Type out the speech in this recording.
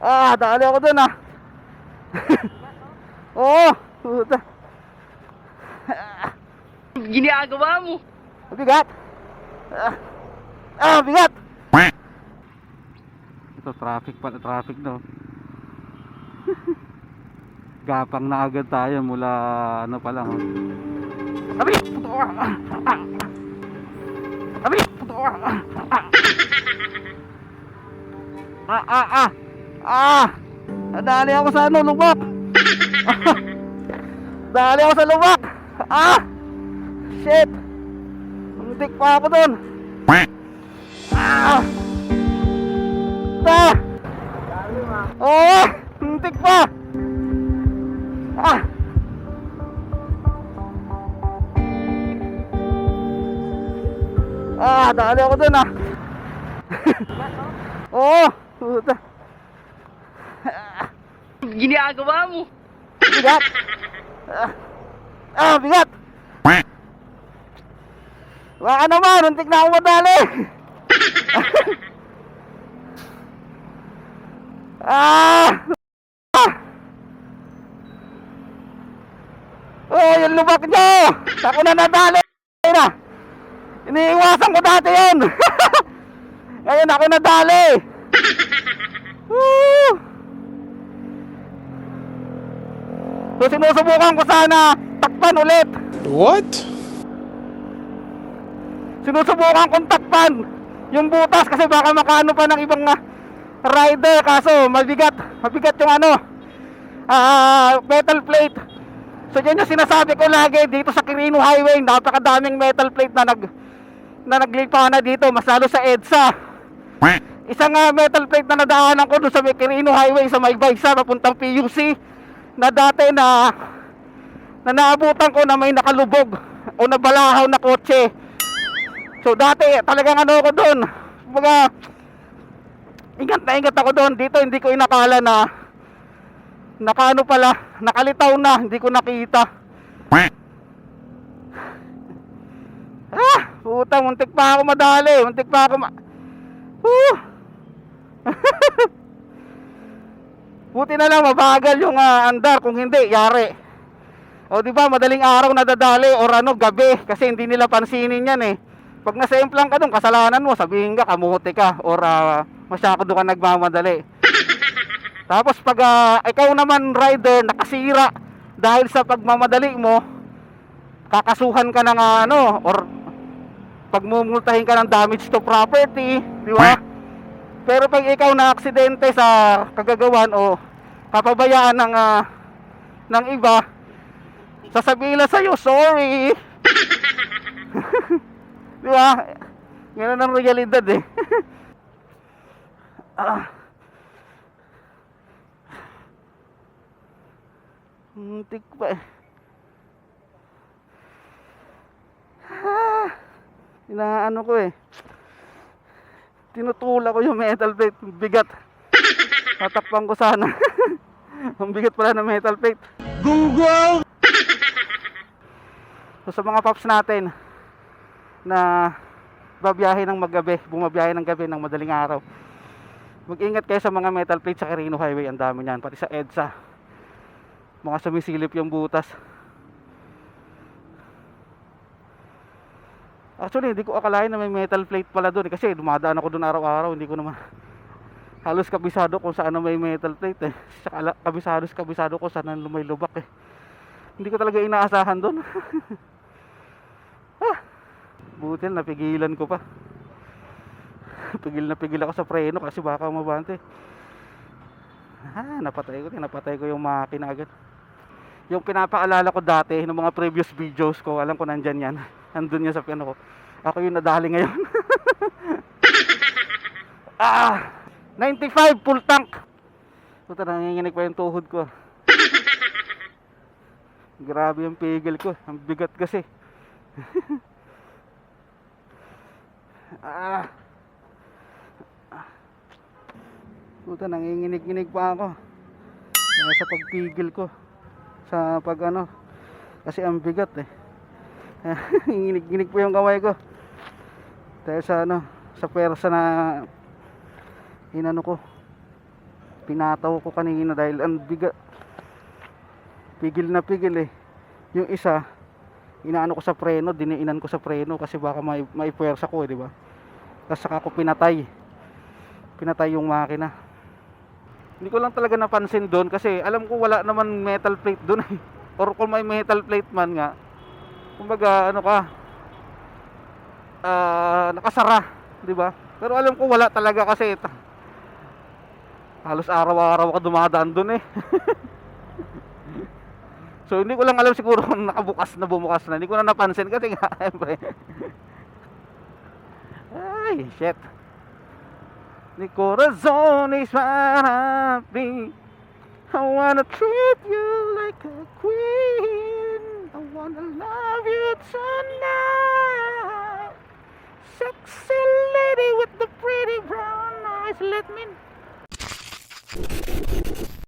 Ah, dali ako dun ah. Oo, puta. Ginagawa mo. Bigat. Ah, ah bigat. Ito traffic pa, traffic no. Gapang na agad tayo mula ano pa lang. Oh. Abi! Puto ka! Ah, ah. Abi! Puto ka! Ah, ah. Ah, ah, ah! Ah! Nadali ako sa ano, lubak! Dali ako sa lubak! Ah! Shit! Muntik pa ako doon! Ah! Ta! Oo! Muntik pa! Ah! Ah, dali ako doon ah. Oo, puta. Ginagawa mo. Bigat. Ah, ah bigat. Baka naman, untik na ako madali. Ah! Oh, yung lubak nyo! Ako na nadali! na. Iniiwasan ko dati yun! Ngayon ako nadali! Woo! So sinusubukan ko sana takpan ulit. What? Sinusubukan kong takpan yung butas kasi baka makaano pa ng ibang ah, rider kaso mabigat, mabigat yung ano ah metal plate. So yan yung sinasabi ko lagi dito sa Quirino Highway, napakadaming metal plate na nag na naglipa na dito, mas lalo sa EDSA. Isang ah, metal plate na nadaanan ko doon sa Quirino Highway sa may Baysa papuntang PUC na dati na na ko na may nakalubog o nabalahaw na kotse. So dati talagang ano ko doon. Mga ingat na ingat ako doon. Dito hindi ko inakala na nakaano pala, nakalitaw na, hindi ko nakita. Ah, puta, muntik pa ako madali, muntik pa ako ma... Whew. Buti na lang mabagal yung ah, andar kung hindi yari. O di ba madaling araw nadadali or ano gabi kasi hindi nila pansinin yan eh. Pag nasemplang ka doon kasalanan mo sabihin ka kamuti ka or ah, masyado ka nagmamadali. Tapos pag ah, ikaw naman rider nakasira dahil sa pagmamadali mo kakasuhan ka ng ah, ano or pagmumultahin ka ng damage to property, di ba? Pero pag ikaw na aksidente sa kagagawan o kapabayaan ng ah, ng iba, sasabihin lang sa'yo, sorry. Di ba? Ganun ang realidad eh. ah. Muntik pa eh. Ah. Inaano ko eh. Tinutula ko yung metal plate. Bigat. Tatakpan ko sana. Ang bigat pala ng metal plate. Gunggong! So sa mga paps natin na babiyahe ng maggabi, bumabiyahe ng gabi ng madaling araw. Mag-ingat kayo sa mga metal plates sa Quirino Highway, ang dami niyan, pati sa EDSA. Mga sumisilip yung butas. Actually, hindi ko akalain na may metal plate pala doon eh, kasi dumadaan ako doon araw-araw, hindi ko naman halos kabisado kung saan may metal plate eh. Sa kala- kabisado, kabisado ko saan na may lubak eh. Hindi ko talaga inaasahan doon. ah, buti na napigilan ko pa. pigil na pigil ako sa preno kasi baka mabante. Ah, napatay ko, napatay ko yung makina agad. Yung pinapaalala ko dati ng mga previous videos ko, alam ko nandyan yan. Nandun yan sa piano ko. Ako yung nadali ngayon. ah, 95 full tank. Puta, nanginginig pa yung tuhod ko. Grabe yung pigil ko. Ang bigat kasi. ah. Puta, nanginginig-nginig pa ako. Kaya sa pagpigil ko. Sa pag ano. Kasi ang bigat eh. Nanginginig-nginig po yung kamay ko. Dahil sa ano. Sa pwersa na inano ko. pinataw ko kanina dahil ang biga pigil na pigil eh yung isa inaano ko sa preno diniinan ko sa preno kasi baka may may puwersa ko eh di ba tapos saka ko pinatay pinatay yung makina hindi ko lang talaga napansin doon kasi alam ko wala naman metal plate doon eh or kung may metal plate man nga kumbaga ano ka ah nakasara di ba? Pero alam ko wala talaga kasi ta- halos araw-araw ka dumadaan doon eh. So hindi ko lang alam siguro kung nakabukas na bumukas na. Hindi ko na napansin kasi nga siyempre ay shit. Mi corazón is para mí I wanna treat you like a queen